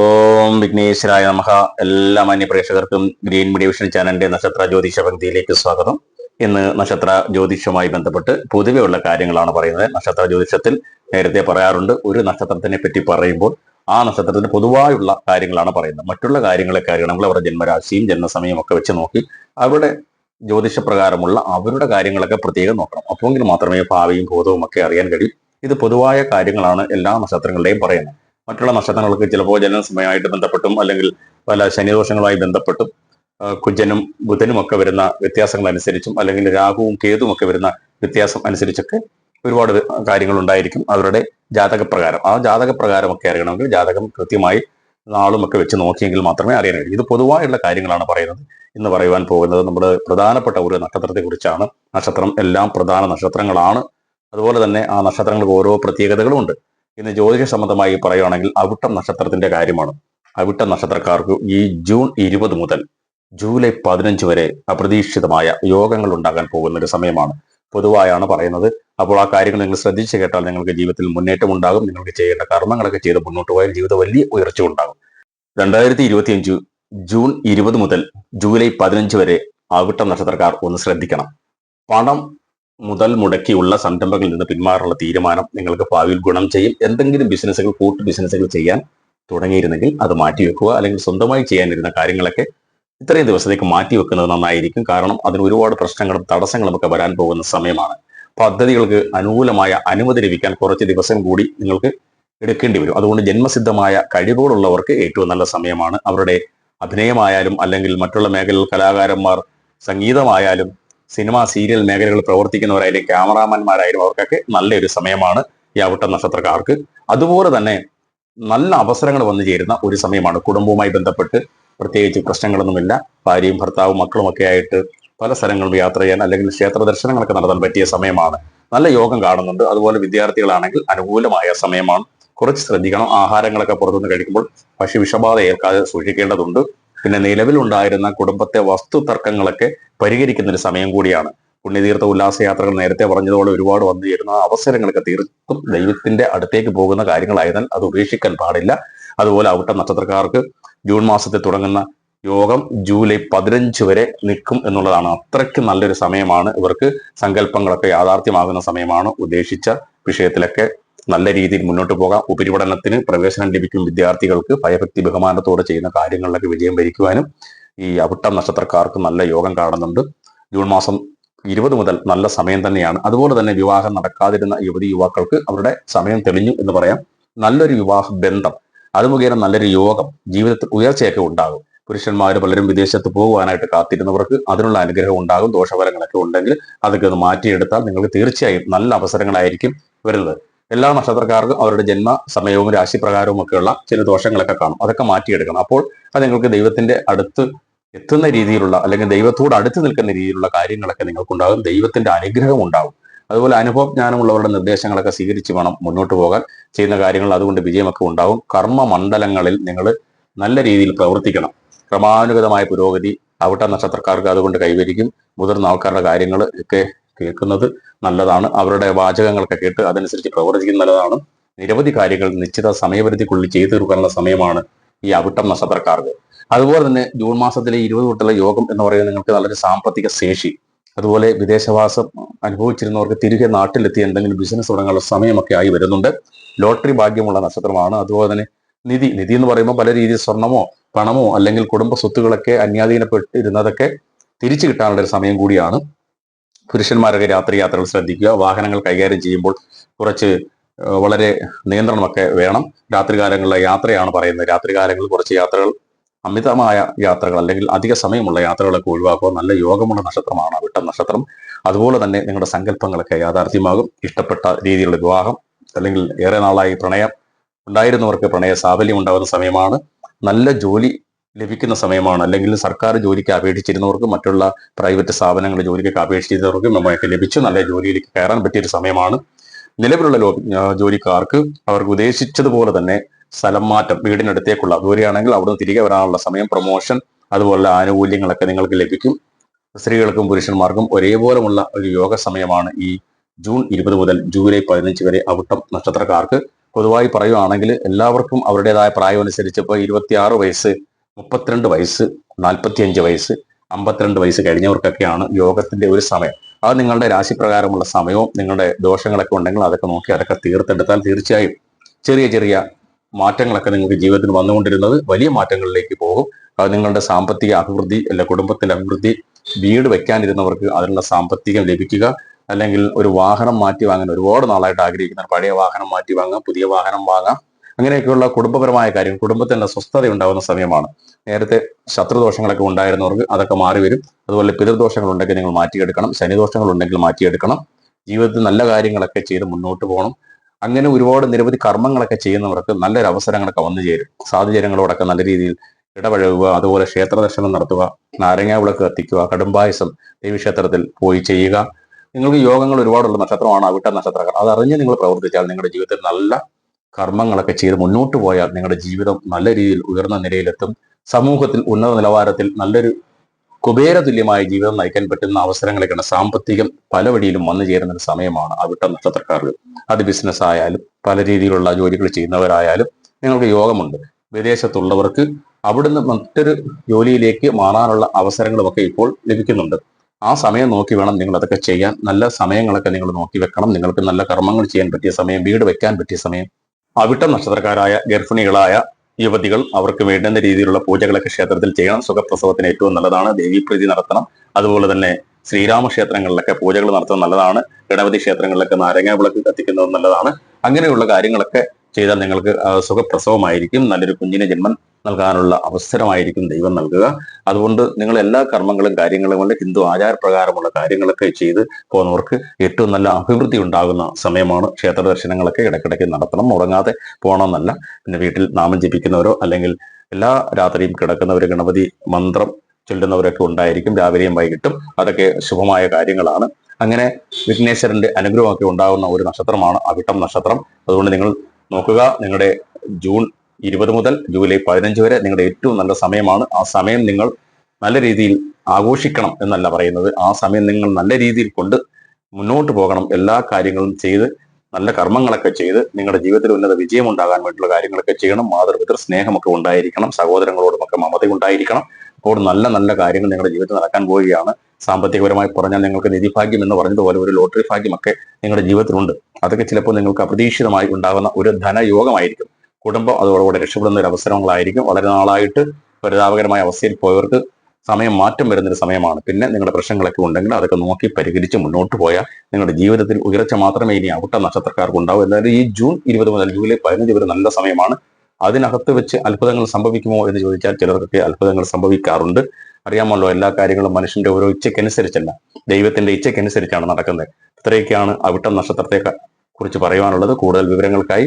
ഓം വിഘ്നേശ്വരായ നമഹ എല്ലാ മാന്യ പ്രേക്ഷകർക്കും ഗ്രീൻ മീഡിയ വിഷൻ ചാനലിന്റെ നക്ഷത്ര ജ്യോതിഷ പങ്ക്തിയിലേക്ക് സ്വാഗതം. ഇന്ന് നക്ഷത്ര ജ്യോതിഷവുമായി ബന്ധപ്പെട്ട് പൊതുവെയുള്ള കാര്യങ്ങളാണ് പറയുന്നത്. നക്ഷത്ര ജ്യോതിഷത്തിൽ നേരത്തെ പറയാറുണ്ട് ഒരു നക്ഷത്രത്തിനെ പറ്റി പറയുമ്പോൾ ആ നക്ഷത്രത്തിന് പൊതുവായുള്ള കാര്യങ്ങളാണ് പറയുന്നത്. മറ്റുള്ള കാര്യങ്ങളൊക്കെ അറിയണമെങ്കിൽ അവരുടെ ജന്മരാശിയും ജന്മസമയം ഒക്കെ വെച്ച് നോക്കി അവരുടെ ജ്യോതിഷപ്രകാരമുള്ള അവരുടെ കാര്യങ്ങളൊക്കെ പ്രത്യേകം നോക്കണം. അപ്പോഴെങ്കിൽ മാത്രമേ ഭാവിയും ബോധവും ഒക്കെ അറിയാൻ കഴിയും. ഇത് പൊതുവായ കാര്യങ്ങളാണ് എല്ലാ നക്ഷത്രങ്ങളുടെയും പറയുന്നത്. മറ്റുള്ള നക്ഷത്രങ്ങൾക്ക് ചിലപ്പോൾ ജനനസമയമായിട്ട് ബന്ധപ്പെട്ടും അല്ലെങ്കിൽ പല ശനിദോഷങ്ങളുമായി ബന്ധപ്പെട്ടും കുജനും ബുധനും ഒക്കെ വരുന്ന വ്യത്യാസങ്ങൾ അനുസരിച്ചും അല്ലെങ്കിൽ രാഹുവും കേതുവും ഒക്കെ വരുന്ന വ്യത്യാസം അനുസരിച്ചൊക്കെ ഒരുപാട് കാര്യങ്ങൾ ഉണ്ടായിരിക്കും അവരുടെ ജാതകപ്രകാരം. ആ ജാതകപ്രകാരമൊക്കെ അറിയണമെങ്കിൽ ജാതകം കൃത്യമായി നാളും ഒക്കെ വെച്ച് നോക്കിയെങ്കിൽ മാത്രമേ അറിയാൻ കഴിയൂ. ഇത് പൊതുവായുള്ള കാര്യങ്ങളാണ് പറയുന്നത്. ഇന്ന് പറയുവാൻ പോകുന്നത് നമ്മുടെ പ്രധാനപ്പെട്ട ഒരു നക്ഷത്രത്തെക്കുറിച്ചാണ് നക്ഷത്രം എല്ലാം പ്രധാന നക്ഷത്രങ്ങളാണ്. അതുപോലെ തന്നെ ആ നക്ഷത്രങ്ങൾക്ക് ഓരോ പ്രത്യേകതകളും ഉണ്ട്. ഇന്ന് ജ്യോതിഷ സംബന്ധമായി പറയുകയാണെങ്കിൽ അവിട്ടം നക്ഷത്രത്തിന്റെ കാര്യമാണ്. അവിട്ടം നക്ഷത്രക്കാർക്ക് ഈ ജൂൺ ഇരുപത് മുതൽ ജൂലൈ പതിനഞ്ച് വരെ അപ്രതീക്ഷിതമായ യോഗങ്ങൾ ഉണ്ടാകാൻ പോകുന്ന ഒരു സമയമാണ്. പൊതുവായാണ് പറയുന്നത്. അപ്പോൾ ആ കാര്യങ്ങൾ നിങ്ങൾ ശ്രദ്ധിച്ച് കേട്ടാൽ നിങ്ങൾക്ക് ജീവിതത്തിൽ മുന്നേറ്റം ഉണ്ടാകും. നിങ്ങൾക്ക് ചെയ്യേണ്ട കർമ്മങ്ങളൊക്കെ ചെയ്ത് മുന്നോട്ട് പോയാൽ ജീവിതം വലിയ ഉയർച്ച ഉണ്ടാകും. രണ്ടായിരത്തി ഇരുപത്തിയഞ്ച് ജൂൺ ഇരുപത് മുതൽ ജൂലൈ പതിനഞ്ച് വരെ അവിട്ടം നക്ഷത്രക്കാർ ഒന്ന് ശ്രദ്ധിക്കണം. പണം മുതൽ മുടക്കിയുള്ള സംരംഭങ്ങളിൽ നിന്ന് പിന്മാറാനുള്ള തീരുമാനം നിങ്ങൾക്ക് ഭാവിയിൽ ഗുണം ചെയ്യും. എന്തെങ്കിലും ബിസിനസ്സുകൾ കൂട്ടു ബിസിനസ്സുകൾ ചെയ്യാൻ തുടങ്ങിയിരുന്നെങ്കിൽ അത് മാറ്റിവെക്കുക അല്ലെങ്കിൽ സ്വന്തമായി ചെയ്യാനിരുന്ന കാര്യങ്ങളൊക്കെ ഇത്രയും ദിവസത്തേക്ക് മാറ്റിവെക്കുന്നത് നന്നായിരിക്കും. കാരണം അതിന് ഒരുപാട് പ്രശ്നങ്ങളും തടസ്സങ്ങളും ഒക്കെ വരാൻ പോകുന്ന സമയമാണ്. പദ്ധതികൾക്ക് അനുകൂലമായ അനുമതി ലഭിക്കാൻ കുറച്ച് ദിവസം കൂടി നിങ്ങൾക്ക് എടുക്കേണ്ടി വരും. അതുകൊണ്ട് ജന്മസിദ്ധമായ കഴിവുകളുള്ളവർക്ക് ഏറ്റവും നല്ല സമയമാണ്. അവരുടെ അഭിനയമായാലും അല്ലെങ്കിൽ മറ്റുള്ള മേഖലയിൽ കലാകാരന്മാർ സംഗീതമായാലും സിനിമ സീരിയൽ മേഖലകളിൽ പ്രവർത്തിക്കുന്നവരായാലും ക്യാമറാമാൻമാരായാലും അവർക്കൊക്കെ നല്ലൊരു സമയമാണ് ഈ അവിട്ട നക്ഷത്രക്കാർക്ക് അതുപോലെ തന്നെ നല്ല അവസരങ്ങൾ വന്നു ചേരുന്ന ഒരു സമയമാണ്. കുടുംബവുമായി ബന്ധപ്പെട്ട് പ്രത്യേകിച്ച് പ്രശ്നങ്ങളൊന്നുമില്ല. ഭാര്യയും ഭർത്താവും മക്കളും ഒക്കെ ആയിട്ട് പല സ്ഥലങ്ങളിലും യാത്ര ചെയ്യാൻ അല്ലെങ്കിൽ ക്ഷേത്ര ദർശനങ്ങളൊക്കെ നടത്താൻ പറ്റിയ സമയമാണ്. നല്ല യോഗം കാണുന്നുണ്ട്. അതുപോലെ വിദ്യാർത്ഥികളാണെങ്കിൽ അനുകൂലമായ സമയമാണ്. കുറച്ച് ശ്രദ്ധിക്കണം. ആഹാരങ്ങളൊക്കെ പുറത്തുനിന്ന് കഴിക്കുമ്പോൾ പക്ഷി വിഷബാധ ഏൽക്കാതെ സൂക്ഷിക്കേണ്ടതുണ്ട്. പിന്നെ നിലവിലുണ്ടായിരുന്ന കുടുംബത്തെ വസ്തു തർക്കങ്ങളൊക്കെ പരിഹരിക്കുന്ന ഒരു സമയം കൂടിയാണ്. പുണ്യതീർത്ഥ ഉല്ലാസയാത്രകൾ നേരത്തെ പറഞ്ഞതുപോലെ ഒരുപാട് വന്നു ചേരുന്ന അവസരങ്ങളൊക്കെ തീർത്തും ദൈവത്തിന്റെ അടുത്തേക്ക് പോകുന്ന കാര്യങ്ങളായതിനാൽ അത് ഉപേക്ഷിക്കാൻ പാടില്ല. അതുപോലെ അവിട്ട നക്ഷത്രക്കാർക്ക് ജൂൺ മാസത്തിൽ തുടങ്ങുന്ന യോഗം ജൂലൈ പതിനഞ്ച് വരെ നിൽക്കും എന്നുള്ളതാണ്. അത്രയ്ക്ക് നല്ലൊരു സമയമാണ്. ഇവർക്ക് സങ്കല്പങ്ങളൊക്കെ യാഥാർത്ഥ്യമാകുന്ന സമയമാണ്. ഉദ്ദേശിച്ച വിഷയത്തിലൊക്കെ നല്ല രീതിയിൽ മുന്നോട്ട് പോകാം. ഉപരിപഠനത്തിന് പ്രവേശനം ലഭിക്കും വിദ്യാർത്ഥികൾക്ക്. ഭയഭക്തി ബഹുമാനത്തോടെ ചെയ്യുന്ന കാര്യങ്ങളിലൊക്കെ വിജയം ഭരിക്കുവാനും ഈ അവിട്ടം നക്ഷത്രക്കാർക്ക് നല്ല യോഗം കാണുന്നുണ്ട്. ജൂൺ മാസം ഇരുപത് മുതൽ നല്ല സമയം തന്നെയാണ്. അതുപോലെ തന്നെ വിവാഹം നടക്കാതിരുന്ന യുവതി യുവാക്കൾക്ക് അവരുടെ സമയം തെളിഞ്ഞു എന്ന് പറയാം. നല്ലൊരു വിവാഹ ബന്ധം. അത് മുഖേന നല്ലൊരു യോഗം. ജീവിതത്തിൽ ഉയർച്ചയൊക്കെ ഉണ്ടാകും. പുരുഷന്മാർ പലരും വിദേശത്ത് പോകുവാനായിട്ട് കാത്തിരുന്നവർക്ക് അതിനുള്ള അനുഗ്രഹം ഉണ്ടാകും. ദോഷഫലങ്ങളൊക്കെ ഉണ്ടെങ്കിൽ അതൊക്കെ ഒന്ന് മാറ്റിയെടുത്താൽ നിങ്ങൾക്ക് തീർച്ചയായും നല്ല അവസരങ്ങളായിരിക്കും വരുന്നത്. എല്ലാ നക്ഷത്രക്കാർക്കും അവരുടെ ജന്മ സമയവും രാശിപ്രകാരവും ഒക്കെയുള്ള ചില ദോഷങ്ങളൊക്കെ കാണും. അതൊക്കെ മാറ്റിയെടുക്കണം. അപ്പോൾ അത് നിങ്ങൾക്ക് ദൈവത്തിന്റെ അടുത്ത് എത്തുന്ന രീതിയിലുള്ള അല്ലെങ്കിൽ ദൈവത്തോട് അടുത്ത് നിൽക്കുന്ന രീതിയിലുള്ള കാര്യങ്ങളൊക്കെ നിങ്ങൾക്കുണ്ടാകും. ദൈവത്തിന്റെ അനുഗ്രഹം ഉണ്ടാകും. അതുപോലെ അനുഭവജ്ഞാനമുള്ളവരുടെ നിർദ്ദേശങ്ങളൊക്കെ സ്വീകരിച്ച് വേണം മുന്നോട്ട് പോകാൻ. ചെയ്യുന്ന കാര്യങ്ങൾ അതുകൊണ്ട് വിജയമൊക്കെ ഉണ്ടാകും. കർമ്മ മണ്ഡലങ്ങളിൽ നിങ്ങൾ നല്ല രീതിയിൽ പ്രവർത്തിക്കണം. ക്രമാനുഗതമായ പുരോഗതി അവിട്ട നക്ഷത്രക്കാർക്ക് അതുകൊണ്ട് കൈവരിക്കും. മുതിർന്ന ആൾക്കാരുടെ കാര്യങ്ങൾ ഒക്കെ കേൾക്കുന്നത് നല്ലതാണ്. അവരുടെ വാചകങ്ങളൊക്കെ കേട്ട് അതനുസരിച്ച് പ്രവർത്തിക്കുന്നത് നല്ലതാണ്. നിരവധി കാര്യങ്ങൾ നിശ്ചിത സമയപരിധിക്കുള്ളിൽ ചെയ്തു തീർക്കാനുള്ള സമയമാണ് ഈ അവിട്ടം നക്ഷത്രക്കാർക്ക്. അതുപോലെ തന്നെ ജൂൺ മാസത്തിലെ ഇരുപത് തൊട്ടുള്ള യോഗം എന്ന് പറയുന്നത് നിങ്ങൾക്ക് നല്ലൊരു സാമ്പത്തിക ശേഷി. അതുപോലെ വിദേശവാസം അനുഭവിച്ചിരുന്നവർക്ക് തിരികെ നാട്ടിലെത്തി എന്തെങ്കിലും ബിസിനസ് തുടങ്ങാനുള്ള സമയമൊക്കെ ആയി വരുന്നുണ്ട്. ലോട്ടറി ഭാഗ്യമുള്ള നക്ഷത്രമാണ്. അതുപോലെ തന്നെ നിധി. നിധി എന്ന് പറയുമ്പോൾ പല രീതിയിൽ സ്വർണമോ പണമോ അല്ലെങ്കിൽ കുടുംബ സ്വത്തുകളൊക്കെ അന്യാധീനപ്പെട്ടിരുന്നതൊക്കെ തിരിച്ചു കിട്ടാനുള്ള ഒരു സമയം കൂടിയാണ്. പുരുഷന്മാരൊക്കെ രാത്രി യാത്രകൾ ശ്രദ്ധിക്കുക. വാഹനങ്ങൾ കൈകാര്യം ചെയ്യുമ്പോൾ കുറച്ച് വളരെ നിയന്ത്രണമൊക്കെ വേണം. രാത്രികാലങ്ങളിലെ യാത്രയാണ് പറയുന്നത്. രാത്രികാലങ്ങളിൽ കുറച്ച് യാത്രകൾ അമിതമായ യാത്രകൾ അല്ലെങ്കിൽ അധിക സമയമുള്ള യാത്രകളൊക്കെ ഒഴിവാക്കുക. നല്ല യോഗമുള്ള നക്ഷത്രമാണ് വിട്ട നക്ഷത്രം. അതുപോലെ തന്നെ നിങ്ങളുടെ സങ്കല്പങ്ങളൊക്കെ യാഥാർത്ഥ്യമാകും. ഇഷ്ടപ്പെട്ട രീതിയിലുള്ള വിവാഹം അല്ലെങ്കിൽ ഏറെ നാളായി പ്രണയം ഉണ്ടായിരുന്നവർക്ക് പ്രണയ സാഫല്യം ഉണ്ടാകുന്ന സമയമാണ്. നല്ല ജോലി ലഭിക്കുന്ന സമയമാണ്. അല്ലെങ്കിൽ സർക്കാർ ജോലിക്ക് അപേക്ഷിച്ചിരുന്നവർക്കും മറ്റുള്ള പ്രൈവറ്റ് സ്ഥാപനങ്ങൾ ജോലിക്കൊക്കെ അപേക്ഷിച്ചിരുന്നവർക്കും നമ്മളൊക്കെ ലഭിച്ചു. നല്ല ജോലിയിലേക്ക് കയറാൻ പറ്റിയൊരു സമയമാണ്. നിലവിലുള്ള ജോലിക്കാർക്ക് അവർക്ക് ഉദ്ദേശിച്ചതുപോലെ തന്നെ സ്ഥലം മാറ്റം വീടിനടുത്തേക്കുള്ള ദൂരെയാണെങ്കിൽ അവിടുന്ന് തിരികെ വരാനുള്ള സമയം പ്രൊമോഷൻ അതുപോലുള്ള ആനുകൂല്യങ്ങളൊക്കെ നിങ്ങൾക്ക് ലഭിക്കും. സ്ത്രീകൾക്കും പുരുഷന്മാർക്കും ഒരേപോലെയുള്ള ഒരു യോഗ സമയമാണ് ഈ ജൂൺ ഇരുപത് മുതൽ ജൂലൈ പതിനഞ്ച് വരെ അവിട്ടം നക്ഷത്രക്കാർക്ക്. പൊതുവായി പറയുകയാണെങ്കിൽ എല്ലാവർക്കും അവരുടേതായ പ്രായം അനുസരിച്ച് ഇപ്പോൾ ഇരുപത്തിയാറ് വയസ്സ് മുപ്പത്തിരണ്ട് വയസ്സ് നാൽപ്പത്തിയഞ്ച് വയസ്സ് അമ്പത്തിരണ്ട് വയസ്സ് കഴിഞ്ഞവർക്കൊക്കെയാണ് യോഗത്തിന്റെ ഒരു സമയം. അത് നിങ്ങളുടെ രാശിപ്രകാരമുള്ള സമയവും നിങ്ങളുടെ ദോഷങ്ങളൊക്കെ ഉണ്ടെങ്കിൽ അതൊക്കെ നോക്കി അതൊക്കെ തീർത്തെടുത്താൽ തീർച്ചയായും ചെറിയ ചെറിയ മാറ്റങ്ങളൊക്കെ നിങ്ങൾക്ക് ജീവിതത്തിൽ വന്നുകൊണ്ടിരുന്നത് വലിയ മാറ്റങ്ങളിലേക്ക് പോകും. അത് നിങ്ങളുടെ സാമ്പത്തിക അഭിവൃദ്ധി അല്ല കുടുംബത്തിന്റെ അഭിവൃദ്ധി വീട് വെക്കാനിരുന്നവർക്ക് അതിനുള്ള സാമ്പത്തികം ലഭിക്കുക. അല്ലെങ്കിൽ ഒരു വാഹനം മാറ്റി വാങ്ങാൻ ഒരുപാട് നാളായിട്ട് ആഗ്രഹിക്കുന്ന പഴയ വാഹനം മാറ്റി വാങ്ങാം പുതിയ വാഹനം വാങ്ങാം അങ്ങനെയൊക്കെയുള്ള കുടുംബപരമായ കാര്യം കുടുംബത്തിന്റെ സ്വസ്ഥത ഉണ്ടാകുന്ന സമയമാണ്. നേരത്തെ ശത്രുദോഷങ്ങളൊക്കെ ഉണ്ടായിരുന്നവർക്ക് അതൊക്കെ മാറി വരും. അതുപോലെ പിതൃദോഷങ്ങൾ ഉണ്ടെങ്കിൽ നിങ്ങൾ മാറ്റിയെടുക്കണം. ശനിദോഷങ്ങൾ ഉണ്ടെങ്കിൽ മാറ്റിയെടുക്കണം. ജീവിതത്തിൽ നല്ല കാര്യങ്ങളൊക്കെ ചെയ്ത് മുന്നോട്ട് പോകണം. അങ്ങനെ ഒരുപാട് നിരവധി കർമ്മങ്ങളൊക്കെ ചെയ്യുന്നവർക്ക് നല്ലൊരു അവസരങ്ങളൊക്കെ വന്നു ചേരും. സാഹചര്യങ്ങളോടൊക്കെ നല്ല രീതിയിൽ ഇടപഴകുക അതുപോലെ ക്ഷേത്ര ദർശനം നടത്തുക നാരങ്ങാ വിളക്ക് കത്തിക്കുക കടുംബായസം ദേവീക്ഷേത്രത്തിൽ പോയി ചെയ്യുക. നിങ്ങൾക്ക് യോഗങ്ങൾ ഒരുപാടുള്ള നക്ഷത്രമാണ് അവിട്ട നക്ഷത്രങ്ങൾ. അതറിഞ്ഞ് നിങ്ങൾ പ്രവർത്തിച്ചാൽ നിങ്ങളുടെ ജീവിതത്തിൽ നല്ല കർമ്മങ്ങളൊക്കെ ചെയ്ത് മുന്നോട്ട് പോയാൽ നിങ്ങളുടെ ജീവിതം നല്ല രീതിയിൽ ഉയർന്ന നിലയിലെത്തും. സമൂഹത്തിൽ ഉന്നത നിലവാരത്തിൽ നല്ലൊരു കുബേര തുല്യമായ ജീവിതം നയിക്കാൻ പറ്റുന്ന അവസരങ്ങളൊക്കെയാണ് സാമ്പത്തികം പല വഴിയിലും വന്നു ചേരുന്ന ഒരു സമയമാണ് അവിട്ട നക്ഷത്രക്കാർക്ക്. അത് ബിസിനസ് ആയാലും പല രീതിയിലുള്ള ജോലികൾ ചെയ്യുന്നവരായാലും നിങ്ങൾക്ക് യോഗമുണ്ട്. വിദേശത്തുള്ളവർക്ക് അവിടുന്ന് മറ്റൊരു ജോലിയിലേക്ക് മാറാനുള്ള അവസരങ്ങളുമൊക്കെ ഇപ്പോൾ ലഭിക്കുന്നുണ്ട്. ആ സമയം നോക്കി വേണം നിങ്ങൾ അതൊക്കെ ചെയ്യാൻ. നല്ല സമയങ്ങളൊക്കെ നിങ്ങൾ നോക്കി വെക്കണം. നിങ്ങൾക്ക് നല്ല കർമ്മങ്ങൾ ചെയ്യാൻ പറ്റിയ സമയം വീട് വെക്കാൻ പറ്റിയ സമയം അവിട്ടം നക്ഷത്രക്കാരായ ഗർഭിണികളായ യുവതികൾ അവർക്ക് വേണ്ടുന്ന രീതിയിലുള്ള പൂജകളൊക്കെ ക്ഷേത്രത്തിൽ ചെയ്യണം. സുഖപ്രസവത്തിന് ഏറ്റവും നല്ലതാണ്. ദേവീപ്രീതി നടത്തണം. അതുപോലെ തന്നെ ശ്രീരാമ ക്ഷേത്രങ്ങളിലൊക്കെ പൂജകൾ നടത്തുന്നത് നല്ലതാണ്. ഗണപതി ക്ഷേത്രങ്ങളിലൊക്കെ നാരങ്ങ വിളക്ക് കത്തിക്കുന്നത് നല്ലതാണ്. അങ്ങനെയുള്ള കാര്യങ്ങളൊക്കെ ചെയ്താൽ നിങ്ങൾക്ക് സുഖപ്രസവമായിരിക്കും. നല്ലൊരു കുഞ്ഞിന് ജന്മം നൽകാനുള്ള അവസരമായിരിക്കും ദൈവം നൽകുക. അതുകൊണ്ട് നിങ്ങൾ എല്ലാ കർമ്മങ്ങളും കാര്യങ്ങളും കൊണ്ട് ഹിന്ദു ആചാരപ്രകാരമുള്ള കാര്യങ്ങളൊക്കെ ചെയ്ത് പോകുന്നവർക്ക് ഏറ്റവും നല്ല അഭിവൃദ്ധി ഉണ്ടാകുന്ന സമയമാണ് ക്ഷേത്ര ദർശനങ്ങളൊക്കെ ഇടയ്ക്കിടയ്ക്ക് നടത്തണം. മുടങ്ങാതെ പോകണമെന്നല്ല. പിന്നെ വീട്ടിൽ നാമം ജപിക്കുന്നവരോ അല്ലെങ്കിൽ എല്ലാ രാത്രിയും കിടക്കുന്നവർ ഗണപതി മന്ത്രം ചൊല്ലുന്നവരൊക്കെ ഉണ്ടായിരിക്കും. രാവിലെയും വൈകിട്ടും അതൊക്കെ ശുഭമായ കാര്യങ്ങളാണ്. അങ്ങനെ വിഘ്നേശ്വരന്റെ അനുഗ്രഹമൊക്കെ ഉണ്ടാകുന്ന ഒരു നക്ഷത്രമാണ് അവിട്ടം നക്ഷത്രം. അതുകൊണ്ട് നിങ്ങൾ നോക്കുക നിങ്ങളുടെ ജൂൺ ഇരുപത് മുതൽ ജൂലൈ പതിനഞ്ച് വരെ നിങ്ങളുടെ ഏറ്റവും നല്ല സമയമാണ്. ആ സമയം നിങ്ങൾ നല്ല രീതിയിൽ ആഘോഷിക്കണം എന്നല്ല പറയുന്നത്. ആ സമയം നിങ്ങൾ നല്ല രീതിയിൽ കൊണ്ട് മുന്നോട്ട് പോകണം. എല്ലാ കാര്യങ്ങളും ചെയ്ത് നല്ല കർമ്മങ്ങളൊക്കെ ചെയ്ത് നിങ്ങളുടെ ജീവിതത്തിൽ ഉന്നത വിജയം ഉണ്ടാകാൻ വേണ്ടിയുള്ള കാര്യങ്ങളൊക്കെ ചെയ്യണം. മാതൃപിതൃ സ്നേഹമൊക്കെ ഉണ്ടായിരിക്കണം. സഹോദരങ്ങളോടുമൊക്കെ മമത ഉണ്ടായിരിക്കണം. അപ്പോൾ നല്ല നല്ല കാര്യങ്ങൾ നിങ്ങളുടെ ജീവിതത്തിൽ നടക്കാൻ പോവുകയാണ്. സാമ്പത്തികപരമായി പറഞ്ഞാൽ നിങ്ങൾക്ക് നിധിഭാഗ്യം എന്ന് പറഞ്ഞതുപോലെ ഒരു ലോട്ടറി ഭാഗ്യമൊക്കെ നിങ്ങളുടെ ജീവിതത്തിലുണ്ട്. അതൊക്കെ ചിലപ്പോൾ നിങ്ങൾക്ക് അപ്രതീക്ഷിതമായി ഉണ്ടാകുന്ന ഒരു ധനയോഗമായിരിക്കും. കുടുംബം അതോടുകൂടെ രക്ഷപ്പെടുന്ന ഒരു അവസരങ്ങളായിരിക്കും. വളരെ നാളായിട്ട് പരിതാപകരമായ അവസ്ഥയിൽ പോയവർക്ക് സമയം മാറ്റം വരുന്നൊരു സമയമാണ്. പിന്നെ നിങ്ങളുടെ പ്രശ്നങ്ങളൊക്കെ ഉണ്ടെങ്കിൽ അതൊക്കെ നോക്കി പരിഹരിച്ച് മുന്നോട്ട് പോയാൽ നിങ്ങളുടെ ജീവിതത്തിൽ ഉയർച്ച മാത്രമേ ഇനി അവിട്ട നക്ഷത്രക്കാർക്ക് ഉണ്ടാവൂ. എന്തായാലും ഈ ജൂൺ ഇരുപത് മുതൽ ജൂലൈ പതിനഞ്ച് വരെ നല്ല സമയമാണ്. അതിനകത്ത് വെച്ച് അത്ഭുതങ്ങൾ സംഭവിക്കുമോ എന്ന് ചോദിച്ചാൽ ചിലർക്കൊക്കെ അത്ഭുതങ്ങൾ സംഭവിക്കാറുണ്ട്. അറിയാമല്ലോ എല്ലാ കാര്യങ്ങളും മനുഷ്യന്റെ ഓരോ ഇച്ഛയ്ക്കനുസരിച്ചല്ല. ദൈവത്തിന്റെ ഇച്ഛയ്ക്കനുസരിച്ചാണ് നടക്കുന്നത്. ഇത്രയൊക്കെയാണ് അവിട്ടം നക്ഷത്രത്തെ കുറിച്ച് പറയുവാനുള്ളത് കൂടുതൽ വിവരങ്ങൾക്കായി